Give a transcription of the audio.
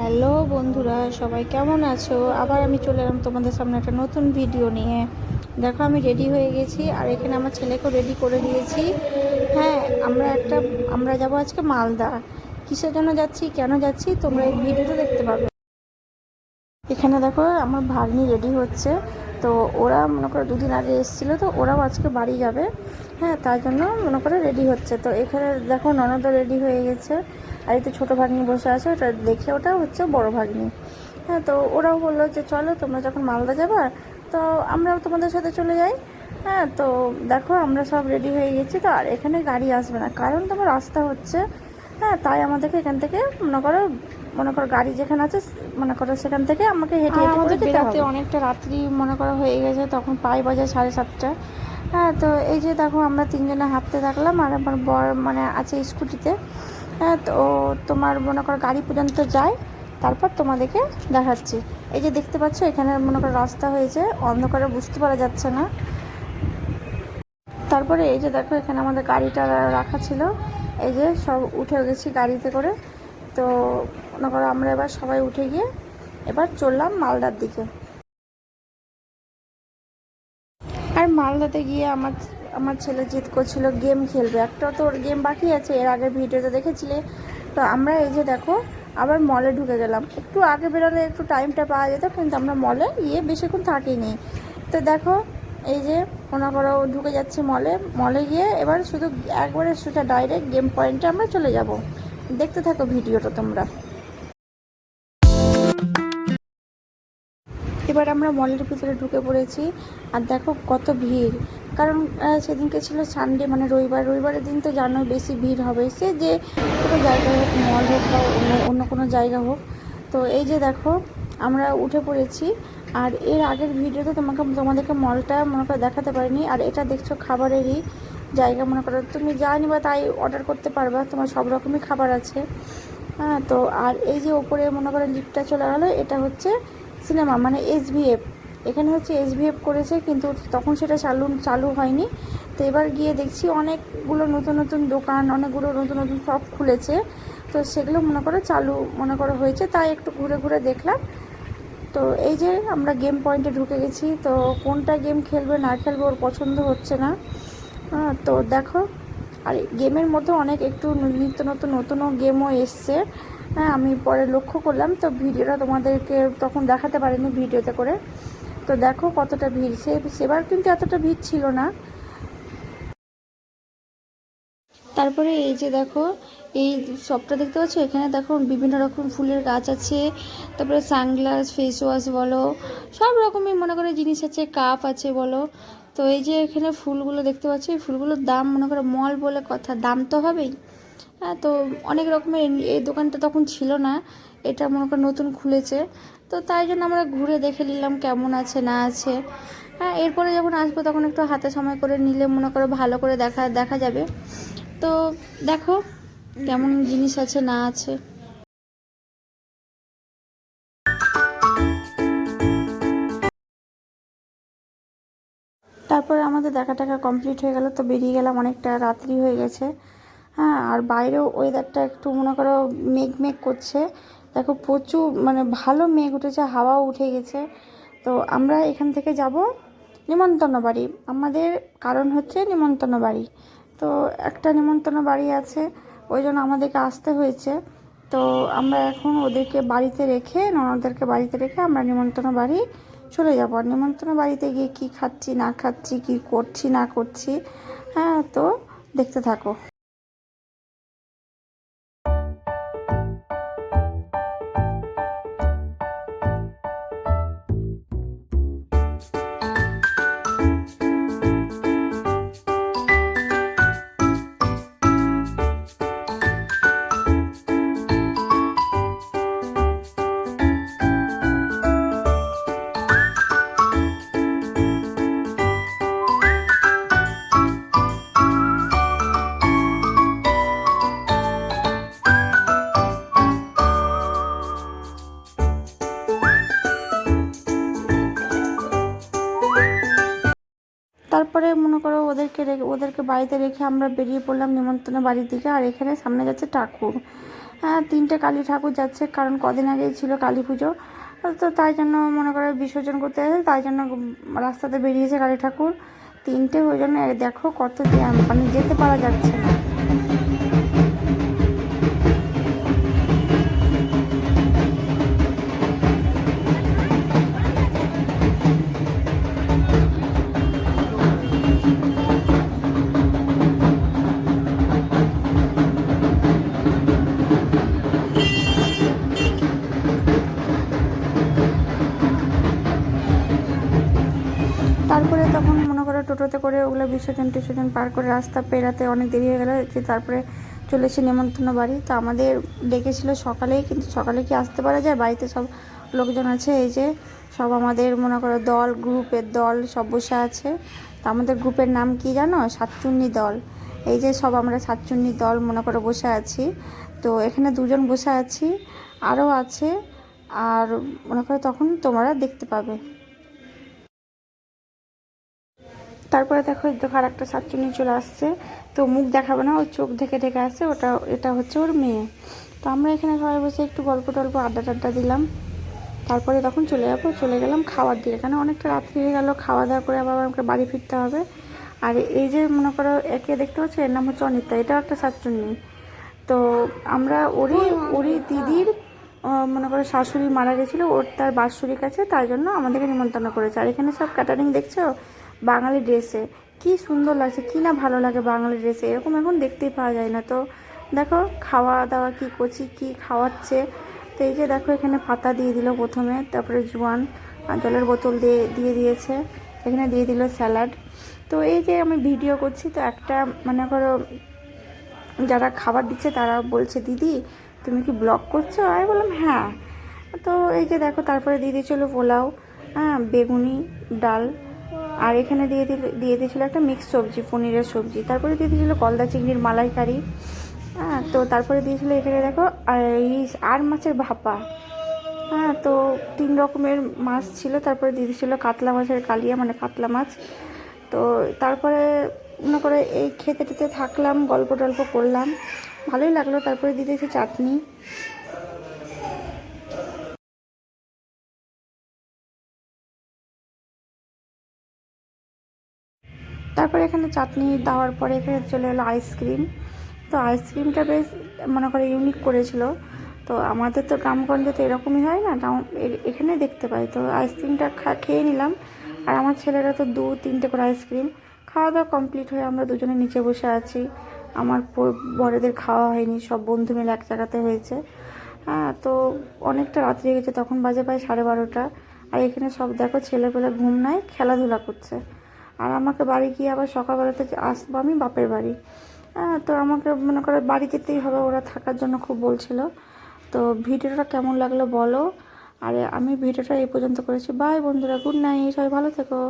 Hello বন্ধুরা, সবাই কেমন আছো? আবার আমি চলে এলাম তোমাদের সামনে একটা নতুন ভিডিও নিয়ে। দেখো, আমি রেডি হয়ে গেছি, আর এখানে আমার ছেলেকেও রেডি করে দিয়েছি। হ্যাঁ আমরা একটা, আমরা যাব আজকে মালদা। কিসের জন্য যাচ্ছি, কেন যাচ্ছি, তোমরা এই ভিডিওটা দেখতে পাবে। এখানে দেখো, আমার ভাগ্নি রেডি হচ্ছে। তো ওরা মনে করো দুদিন আগে এসেছিল, তো ওরাও আজকে বাড়ি যাবে। হ্যাঁ তার জন্য মনে করে রেডি হচ্ছে। তো এখানে দেখো ননদও রেডি হয়ে গেছে। আর এই তো ছোটো ভাগ্নি বসে আছে, ওটা দেখে ওটা হচ্ছে বড় ভাগ্নি। হ্যাঁ তো ওরাও বলল যে চলো, তোমরা যখন মালদা যাবা, তো আমরাও তোমাদের সাথে চলে যাই। হ্যাঁ তো দেখো আমরা সব রেডি হয়ে গেছি। তো আর এখানে গাড়ি আসবে না। কারণ তোমার রাস্তা হচ্ছে হ্যাঁ তাই আমাদেরকে এখান থেকে মনে করো মনে করো গাড়ি যেখানে আছে মনে করো সেখান থেকে আমাকে হেঁটে আমাদের বেরোতে অনেকটা রাত্রি মনে করো হয়ে গেছে তখন পাই বাজে সাড়ে সাতটা। হ্যাঁ তো এই যে দেখো আমরা তিনজনে হাঁটতে থাকলাম আর আমার বর মানে আছে স্কুটিতে। হ্যাঁ তো তোমার মনে করো গাড়ি পর্যন্ত যায় তারপর তোমাদেরকে দেখাচ্ছি। এই যে দেখতে পাচ্ছ এখানে মনে করো রাস্তা হয়েছে অন্ধকারে বুঝতে পারা যাচ্ছে না। তারপরে এই যে দেখো এখানে আমাদের গাড়িটা রাখা ছিল। এই যে সব উঠে গেছি গাড়িতে করে। তো মনে করো আমরা এবার সবাই উঠে গিয়ে এবার চললাম মালদার দিকে। আর মালদাতে গিয়ে আমার আমার ছেলে জিদ করছিল, গেম খেলবে। একটা তো ওর গেম বাকি আছে, এর আগের ভিডিওতে দেখেছিলে। তো আমরা এই যে দেখো, আবার মলে ঢুকে গেলাম। একটু আগে বেরোলে একটু টাইমটা পাওয়া যেত, কিন্তু আমরা মলে গিয়ে বেশিক্ষণ থাকিনি। তো দেখো, এই যে মনে করো ঢুকে যাচ্ছে মলে। মলে গিয়ে এবার শুধু একবারে সেটা ডাইরেক্ট গেম পয়েন্টে আমরা চলে যাব। দেখতে থাকো ভিডিওটা তোমরা। এবার আমরা মলের ভিতরে ঢুকে পড়েছি, আর দেখো কত ভিড়। কারণ সেদিনকে ছিল সানডে মানে রবিবার। রবিবারের দিন তো জানো বেশি ভিড় হবে। সে যে কোনো জায়গায় হোক মল হোক বা অন্য অন্য কোনো জায়গা হোক। তো এই যে দেখো, আমরা উঠে পড়েছি, আর এর আগের ভিডিওতে তোমাকে, তোমাদেরকে মলটা মনে করে দেখাতে পারিনি। আর এটা দেখছ খাবারেরই জায়গা মনে করো, তুমি যা নিবা তাই অর্ডার করতে পারবা, তোমার সব রকমই খাবার আছে। হ্যাঁ তো আর এই যে ওপরে মনে করো লিফটটা চলে গেলো, এটা হচ্ছে সিনেমা মানে এসভিএফ এখানে হচ্ছে এসভিএফ করেছে, কিন্তু তখন সেটা চালু চালু হয়নি। তো এবার গিয়ে দেখছি অনেকগুলো নতুন নতুন দোকান, অনেকগুলো নতুন নতুন সব খুলেছে। তো সেগুলো মনে করো চালু মনে করো হয়েছে, তাই একটু ঘুরে ঘুরে দেখলাম। তো এই যে আমরা গেম পয়েন্টে ঢুকে গেছি, তো কোনটা গেম খেলবে না খেলবে ওর পছন্দ হচ্ছে না। তো দেখো, আর গেমের মধ্যে অনেক একটু নিত্য নতুন নতুনও গেমও এসছে। হ্যাঁ আমি পরে লক্ষ্য করলাম, তো ভিডিওটা তোমাদেরকে তখন দেখাতে পারিনি ভিডিওতে করে। তো দেখো কতটা ভিড়। সে, সেবার কিন্তু এতটা ভিড় ছিল না। তারপরে এই যে দেখো, এই শপটা দেখতে পাচ্ছ? এখানে দেখো বিভিন্ন রকম ফুলের গাছ আছে। তারপরে সানগ্লাস, ফেস ওয়াশ বলো, সব রকমের মনে করে জিনিস আছে, কাপ আছে বলো। তো এই যে এখানে ফুলগুলো দেখতে পাচ্ছি, এই ফুলগুলোর দাম মনে করো মল বলে কথা, দাম তো হবেই। হ্যাঁ তো অনেক রকমের এই দোকানটা তখন ছিল না, এটা মনে করো নতুন খুলেছে। তো তাই জন্য আমরা ঘুরে দেখে নিলাম কেমন আছে, না আছে। হ্যাঁ এরপরে যখন আসব তখন একটু হাতে সময় করে নিলে মনে করো ভালো করে দেখা দেখা যাবে। তো দেখো কেমন জিনিস আছে, না আছে। তারপরে আমাদের দেখা টাকা কমপ্লিট হয়ে গেল, তো বেরিয়ে গেলাম অনেকটা, রাত্রি হয়ে গেছে। হ্যাঁ আর বাইরেও ওয়েদারটা একটু মনে করো মেঘ মেঘ করছে। দেখো প্রচুর মানে ভালো মেঘ উঠেছে, হাওয়াও উঠে গেছে। তো আমরা এখান থেকে যাব নিমন্ত্রণ বাড়ি। আমাদের কারণ হচ্ছে নিমন্ত্রণ বাড়ি। তো একটা নিমন্ত্রণ বাড়ি আছে, ওই জন্য আমাদেরকে আসতে হয়েছে। তো আমরা এখন ওদেরকে বাড়িতে রেখে, ননদদেরকে বাড়িতে রেখে আমরা নিমন্ত্রণ বাড়ি চলে যাব। আর নিমন্ত্রণ বাড়িতে গিয়ে কী খাচ্ছি, না খাচ্ছি, কি করছি, না করছি হ্যাঁ তো দেখতে থাকো। ওদেরকে ওদেরকে বাড়িতে রেখে আমরা বেরিয়ে পড়লাম নিমন্ত্রণের বাড়ির দিকে। আর এখানে সামনে যাচ্ছে ঠাকুর। হ্যাঁ তিনটে কালী ঠাকুর যাচ্ছে, কারণ কদিন আগেই ছিল কালী পুজো। তো তাই জন্য মনে করে বিসর্জন করতে আসে তাই জন্য রাস্তাতে বেরিয়েছে কালী ঠাকুর। তিনটে, ওই জন্য দেখো কত মানে যেতে পারা যাচ্ছে না। তখন মনে করো টোটোতে করে ওগুলো বিসর্জন টিসর্জন পার করে রাস্তা পেরাতে অনেক দেরি হয়ে গেলো, যে তারপরে চলে এসে নেমন্তন্ন বাড়ি। তো আমাদের ডেকেছিল সকালেই, কিন্তু সকালে কি আসতে পারা যায়? বাড়িতে সব লোকজন আছে, এই যে সব আমাদের মনে করো দল, গ্রুপের দল সব বসে আছে। তো আমাদের গ্রুপের নাম কি জানো? সাতচুন্নি দল। এই যে সব আমরা সাতচুন্নি দল মনে করো বসে আছি। তো এখানে দুজন বসে আছি, আরও আছে, আর মনে করো তখন তোমরা দেখতে পাবে। তারপরে দেখো দেখো আর একটা সাতচুনি চলে আসছে। তো মুখ দেখাবে না ওর চোখ ঢেকে ঢেকে আসছে ওটা, এটা হচ্ছে ওর মেয়ে। তো আমরা এখানে সবাই বসে একটু গল্প টল্প, আড্ডা টাড্ডা দিলাম। তারপরে তখন চলে যাব, চলে গেলাম খাওয়ার দিকে। কেন অনেকটা রাত্রি হয়ে গেলো, খাওয়া দাওয়া করে আবার আমাকে বাড়ি ফিরতে হবে। আর এই যে মনে করো একে দেখতে পাচ্ছ, এর নাম হচ্ছে অনিতা, এটাও একটা সাতচুন্নি তো আমরা, ওরই ওরই দিদির মনে করো শাশুড়ি মারা গেছিল, ওর তার বাৎসরিক আছে তাই জন্য আমাদেরকে নিমন্ত্রণ করেছে। আর এখানে সব ক্যাটারিং দেখছ? বাঙালি ড্রেসে কি সুন্দর লাগছে, কি না ভালো লাগে বাঙালি ড্রেসে এরকম এখন দেখতেই পাওয়া যায় না তো। দেখো খাওয়া দাওয়া কি করছি, কি খাওয়াচ্ছে? তো এই যে দেখো, এখানে পাতা দিয়ে দিল প্রথমে, তারপরে জোয়ান জলের বোতল দিয়ে দিয়ে দিয়েছে। এখানে দিয়ে দিল স্যালাড। তো এই যে আমি ভিডিও করছি, তো একটা মনে করো, যারা খাবার দিচ্ছে তারা বলছে, দিদি, তুমি কি ব্লগ করছ? আমি বললাম হ্যাঁ। তো এই যে দেখো, তারপরে দিয়ে দিয়েছিলো পোলাও হ্যাঁ বেগুনি, ডাল আর এখানে দিয়ে দিল, দিয়ে দিয়েছিলো একটা মিক্স সবজি, পনিরের সবজি। তারপরে দিয়ে দিয়েছিলো কলদা চিংড়ির মালাইকারি। হ্যাঁ তো তারপরে দিয়েছিলো এখানে দেখো, আর এই আর মাছের ভাপা। হ্যাঁ তো তিন রকমের মাছ ছিল। তারপরে দিয়ে দিয়েছিলো কাতলা মাছের কালিয়া মানে কাতলা মাছ। তো তারপরে মনে করে এই খেতে টেতে থাকলাম গল্প টল্প করলাম। ভালোই লাগল। তারপরে দিয়ে দিয়েছে চাটনি। তারপরে এখানে চাটনি দেওয়ার পরে এখানে চলে এলো আইসক্রিম তো আইসক্রিমটা বেশ মনে করে ইউনিক করেছিল। তো আমাদের তো গ্রামগঞ্জে তো এরকমই হয় না? টাউন এখানে দেখতে পাই। তো আইসক্রিমটা খেয়ে নিলাম। আর আমার ছেলেরা তো দু, তিনটে করে আইসক্রিম খাওয়া দাওয়া কমপ্লিট হয়ে আমরা দুজনে নিচে বসে আছি। আমার বড়দের খাওয়া হয়নি, সব বন্ধু মিলে এক জায়গাতে হয়েছে। হ্যাঁ তো অনেকটা রাত্রি হয়ে গেছে, তখন বাজে প্রায় সাড়ে বারোটা। আর এখানে সব দেখো ছেলেপেলে ঘুম নাই, খেলাধুলা করছে। আর আমাকে বাড়ি গিয়ে আবার সকালবেলা থেকে আসব আমি বাপের বাড়ি। হ্যাঁ তো আমাকে মনে করে বাড়ি যেতেই হবে, ওরা থাকার জন্য খুব বলছিল। তো ভিডিওটা কেমন লাগল বলো। আর আমি ভিডিওটা এই পর্যন্ত করেছি। বাই বন্ধুরা গুড নাইট সবাই ভালো থেকো।